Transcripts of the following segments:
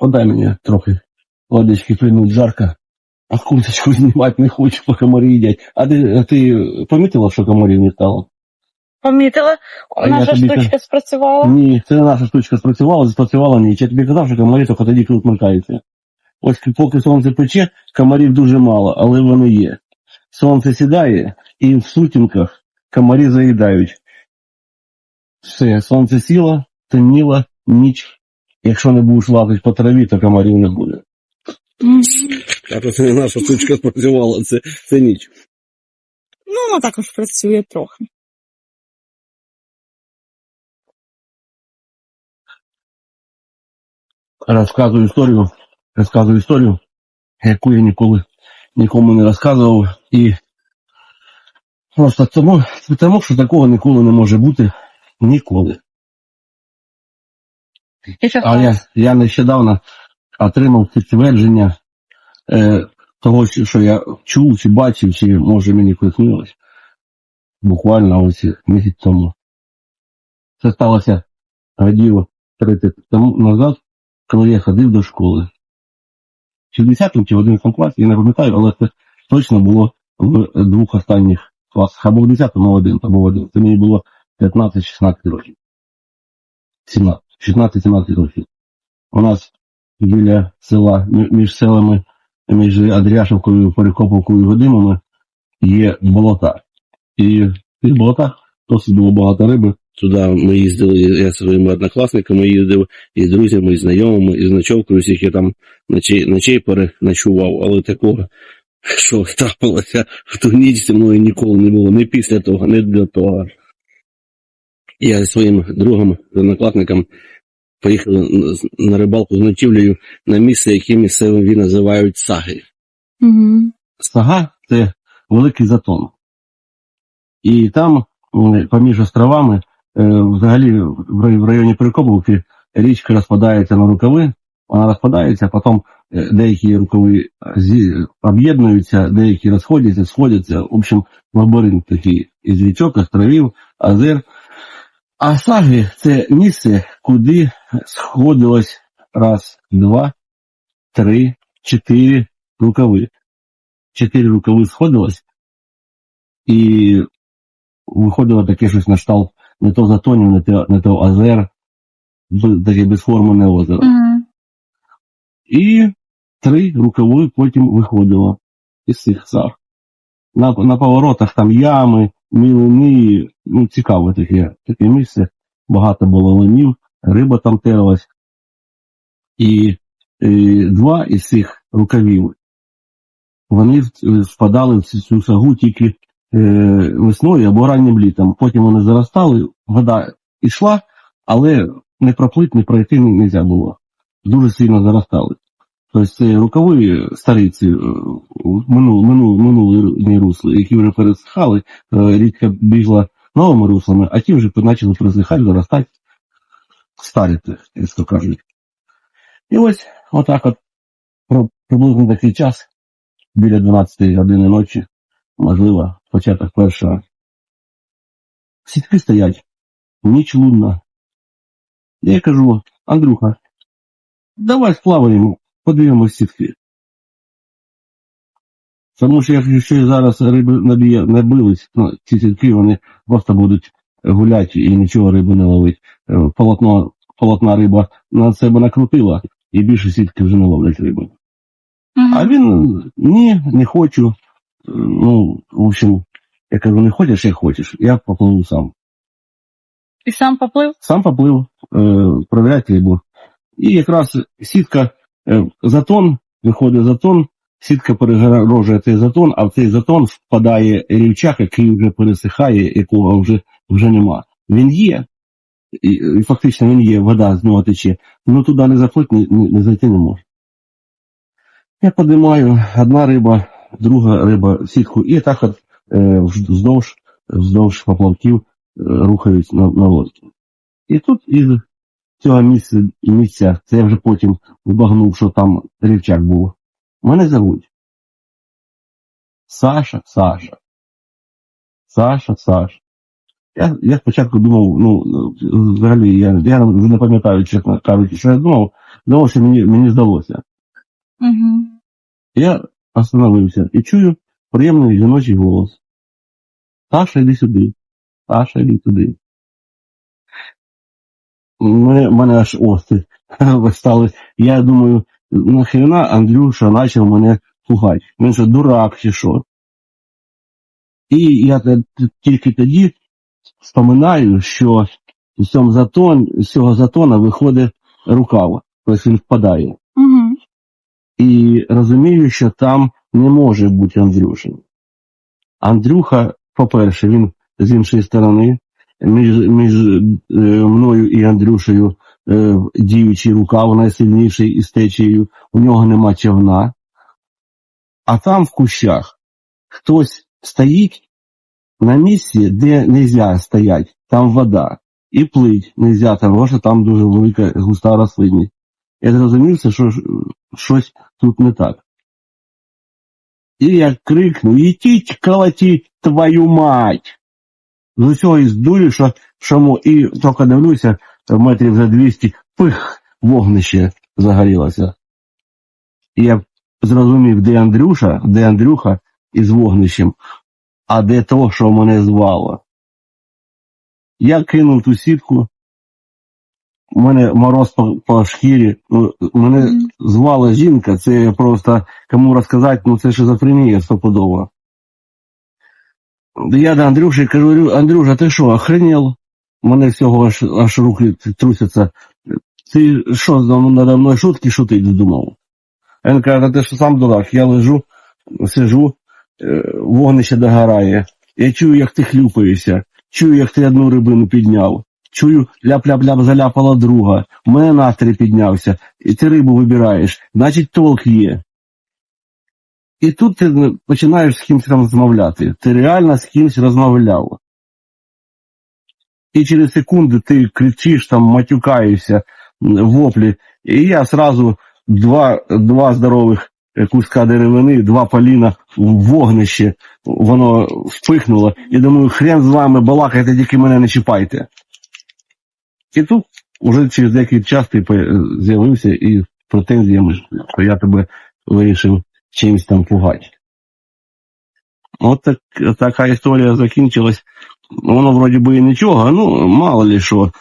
Подай мені трохи водички пильнуть жарко, а курточку знімати не хочу, поки комарі їдять. А ти, а ти помітила, що комарів не стало? Помітила? А я Наша тобі штучка спрацювала. Ні, це не наша штучка спрацювала, спрацювала ніч. Я тобі казав, що комарі тільки тоді коли смеркаються. Ось поки сонце пече, комарів дуже мало, але вони є. Сонце сідає, і в сутінках комарі заїдають. Все, сонце сіло, темніло, ніч. Якщо не будеш лазити по траві, то комарів не буде. А то це не наша штучка спрацювала, це, це ніч. Ну, вона також працює трохи. Розказую історію, розказую історію, яку я ніколи нікому не розказував. І просто тому, тому що такого ніколи не може бути ніколи. А я, я нещодавно отримав підтвердження е, того, що я чув чи бачив, чи може мені приснилось. Буквально ось місяць тому. Це сталося годів 30 тому назад, коли я ходив до школи. Чи в 10 чи в 11 класі, я не пам'ятаю, але це точно було в двох останніх класах. Або в 10, або в 11, або в 11. Це мені було 15-16 років. 17, 16-17 років. У нас біля села, між селами, між Адряшевкою, Перекоповкою і Годимами є болота. І в цих болотах досить було багато риби. Туди ми їздили, я своїми однокласниками їздив, і з друзями, і знайомими, і з ночовкою, всіх я там ночей, ночей переночував, але такого, що трапилося в ту ніч зі мною ніколи не було, ні після того, ні до того. Я зі своїм другом, однокласником, поїхали на рибалку з ночівлею на місце, яке місцеві називають саги. Угу. Сага це великий затон. І там, поміж островами, е, взагалі в районі Перекоповки річка розпадається на рукави, вона розпадається, а потім е, деякі рукави об'єднуються, деякі розходяться, сходяться. В общем, лабіринт такий із річок, островів, озер. А саги це місце, куди сходилось раз, два, три, чотири рукави. Чотири рукави сходилось, і виходило таке щось на кшталт не то затонів, не то, не то озер, таке безформене озеро. Угу. І три рукави потім виходило із цих саг. На, на поворотах там ями, мілини, ну цікаве таке, таке місце. Багато було ленів, риба там терилась. І е, два із цих рукавів вони в- впадали в цю- цю сагу тільки е, весною або раннім літом. Потім вони заростали, вода йшла, але не проплити, не пройти не можна було. Дуже сильно заростали. Тобто це рукави стариці е, минул, минул, минулі русли, які вже пересихали, е, річка бігла новими руслами, а ті вже почали пересихати, заростати, старіти, як то кажуть. І ось отак от приблизно такий час, біля 12 години ночі, можливо, початок першого. Сітки стоять, ніч лунна. Я кажу, Андрюха, давай сплаваємо, подивимось сітки. Тому що якщо зараз риби наб'є, набились, ну, ці сітки, вони просто будуть гуляти і нічого риби не ловить. Е, Полотно, полотна риба на себе накрутила, і більше сітки вже не ловлять риби. А він ні, не хочу. Е, Ну, в общем, я кажу, не хочеш, як хочеш, я попливу сам. І сам поплив? Сам поплив, е, провіряти рибу. І якраз сітка затон, виходить затон, сітка перегорожує цей затон, а в цей затон впадає рівчак, який вже пересихає, якого вже, вже нема. Він є, і, фактично він є, вода з нього тече, ну туди не заплити, не, не, зайти не може. Я піднімаю одна риба, друга риба сітку, і так от е, вздовж, вздовж поплавків е, рухаюсь на, на лодці. І тут із цього місця, місця, це я вже потім збагнув, що там рівчак був. Мене зовуть Саша, Саша. Саша, Саша. Я, я спочатку думав, ну, взагалі, я, я вже не пам'ятаю, чесно кажучи, що я думав, думав, що мені, мені здалося. Угу. Я остановився і чую приємний жіночий голос. Саша, йди сюди. Саша, йди сюди. Мене, мене аж ости стали. Я думаю, нахрена Андрюша почав мене пугати. Він що, дурак чи що? І я тільки тоді вспоминаю, що з цього затон, з цього затона виходить рукав, тобто він впадає. Угу. І розумію, що там не може бути Андрюша. Андрюха, по-перше, він з іншої сторони, між, між е, мною і Андрюшею е, діючий рукав найсильніший із течією, у нього нема човна. А там в кущах хтось стоїть на місці, де не можна стояти, там вода. І плить не можна, тому що там дуже велика густа рослинність. Я зрозумів, що щось тут не так. І я крикнув, ідіть колотіть твою мать. З усього із дурі, що, що мо- і тільки дивлюся, метрів за 200, пих, вогнище загорілося. І я зрозумів, де Андрюша, де Андрюха із вогнищем, а де то, що мене звало. Я кинув ту сітку, у мене мороз по, по шкірі, мене звала жінка, це просто кому розказати, ну це шизофренія стопудово. Я до Андрюші кажу, Андрюша, ти що, охренел? У мене всього аж, аж руки трусяться. Ти що, надо мною шутки шутить думав? Він каже, «Та ти що сам дурак, я лежу, сижу, е, вогнище догорає. Я чую, як ти хлюпаєшся, чую, як ти одну рибину підняв. Чую, ляп-ляп-ляп заляпала друга. У мене настрій піднявся, і ти рибу вибираєш, значить толк є. І тут ти починаєш з кимось розмовляти. Ти реально з кимось розмовляв. І через секунду ти кричиш, там, матюкаєшся, воплі. І я сразу два, два здорових е, куска деревини, два поліна в вогнище, воно впихнуло. І думаю, хрен з вами балакайте, тільки мене не чіпайте. І тут уже через деякий час ти з'явився і претензіями, що я тебе вирішив чимось там пугати. От так, така історія закінчилась. Воно вроді би і нічого, ну мало ли що.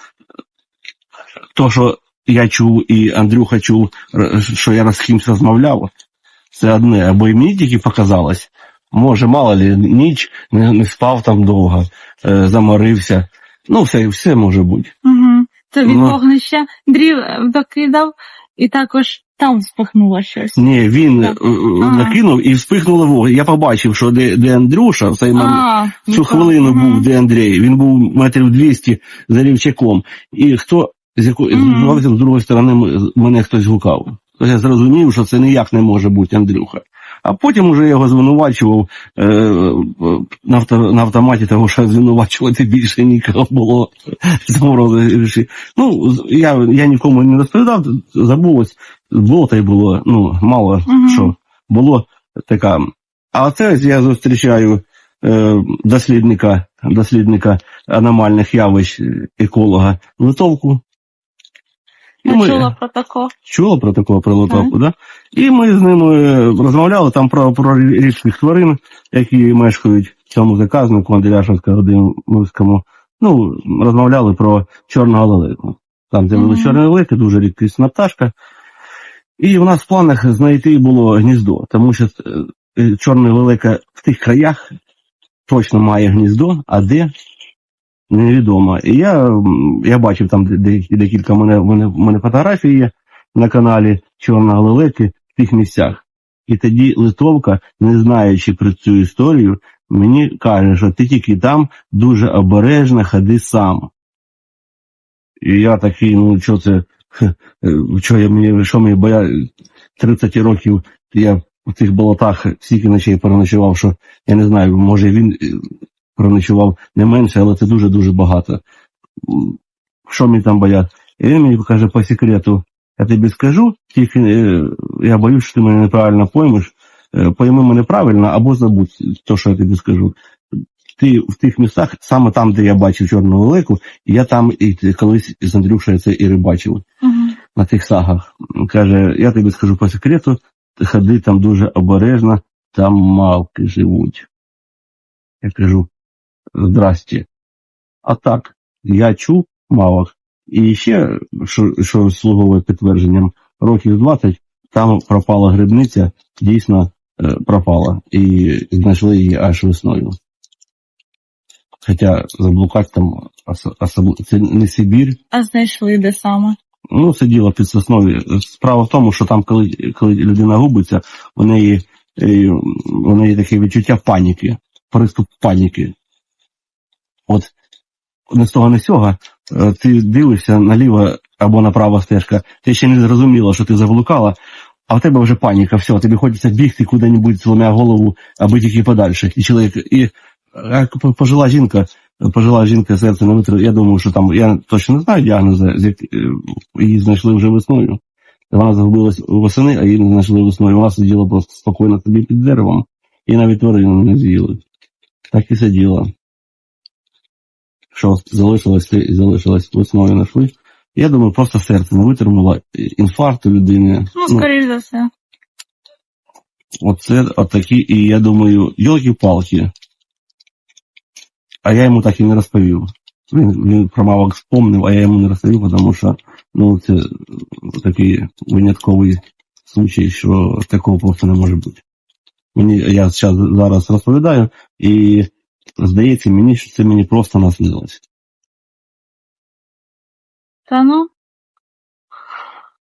То, що я чув і Андрюха чув, що я з кимось розмовляв, це одне, або і мені тільки показалось. Може, мало ли, ніч не, не спав там довго, е, заморився. Ну, все, все може бути. Угу. Це від Ну. вогнища дрів е, докидав, і також там спихнуло щось. Ні, він Так. е, е, накинув і вспихнуло вогонь. Я побачив, що де, де Андрюша в цей момент. А, Цю хвилину Мгм. був де Андрій. Він був метрів 200 за рівчаком. І хто з якої з другої сторони мене хтось гукав. То я зрозумів, що це ніяк не може бути Андрюха. А потім уже його звинувачував е, е, на, авто, на автоматі, того що звинувачувати більше нікого було. Ну, я, я нікому не розповідав, забулось, й було, ну, мало Мгм. що було така. А це я зустрічаю е, дослідника, дослідника аномальних явищ, еколога Литовку. І ми- чула про тако. Чула про такого про Литовку, да? І ми з ними е, розмовляли там про, про річних тварин, які мешкають в цьому заказнику Андріашевському Димовському. Ну, розмовляли про чорного лелику. Там з'явилися Мгм. чорні лелеки, дуже рідкісна пташка. І в нас в планах знайти було гніздо, тому що е, чорний лелека в тих краях точно має гніздо, а де невідомо. І я, я бачив там де- де- декілька мене, мене, мене фотографій є на каналі Чорного лелеки в тих місцях. І тоді Литовка, не знаючи про цю історію, мені каже, що ти тільки там дуже обережно ходи сам. І я такий, ну що це, е, що я мені, що мені боя 30 років я в цих болотах стільки ночей переночував, що я не знаю, може він е, проночував не менше, але це дуже-дуже багато. Що мені там бояться? І він мені каже по секрету, я тобі скажу, тільки е, я боюсь, що ти мене неправильно поймеш. Е, Пойми мене правильно або забудь те, що я тобі скажу. Ти в тих містах, саме там, де я бачив чорну лелеку, я там і колись з Андрюшею це і рибачив Угу. на тих сагах. Каже, я тобі скажу по секрету, ходи там дуже обережно, там мавки живуть. Я кажу, здрасте. А так, я чув мавок. І ще, що, що слуговує підтвердженням, років 20 там пропала грибниця, дійсно е, пропала. І знайшли її аж весною. Хоча заблукати там ос- це не Сибір, А знайшли де саме. Ну, сиділа під сосною. Справа в тому, що там, коли, коли людина губиться, у неї, е, у неї таке відчуття паніки, приступ паніки. От не з того, не з цього, е, ти дивишся наліво або направо стежка, ти ще не зрозуміла, що ти заблукала, а в тебе вже паніка, все, тобі хочеться бігти куди-небудь, сломя голову, аби тільки подальше. І чоловік, і пожила жінка, пожила жінка серце не витримала. Я думаю, що там, я точно не знаю як- е, її знайшли вже весною. Вона загубилась восени, а її не знайшли весною. Вона сиділа просто спокійно собі під деревом і навіть тварину не з'їли. Так і сиділа. Що залишилось, те і залишилось весною знайшли. Я думаю, просто серце не витримало інфаркт у людини. Ну, скоріш за все. Оце отакі, і я думаю, йолки-палки. А я йому так і не розповів. Він, він про мавок спомнив, а я йому не розповів, тому що ну, це такий винятковий случай, що такого просто не може бути. Мені, я зараз, зараз розповідаю, і здається мені, що це мені просто наснилось. Та ну,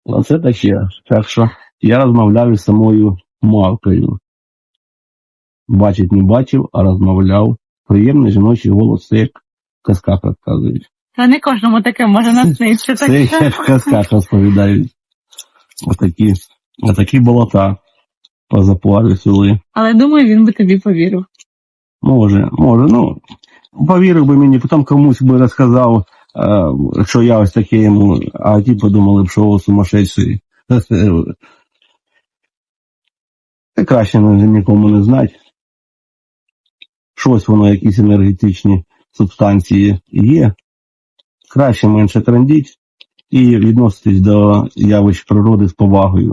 Оце таке. Так що я розмовляю з самою мавкою. Бачить не бачив, а розмовляв. Приємний жіночий голос, це як в казках розказують. та не кожному таке може наснитися. Це як в казках розповідають. Отакі, отакі болота поза плаві сюди. Але думаю, він би тобі повірив. Може, може, ну, повірив би мені, потім комусь би розказав, е, що я ось таке йому, а ті подумали б, що сумасшедший. Це краще нікому не знати. Щось воно, якісь енергетичні субстанції є. Краще менше трендіть і відноситись до явищ природи з повагою.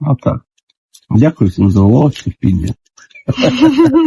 А так. Дякую всім за увагу, терпіння.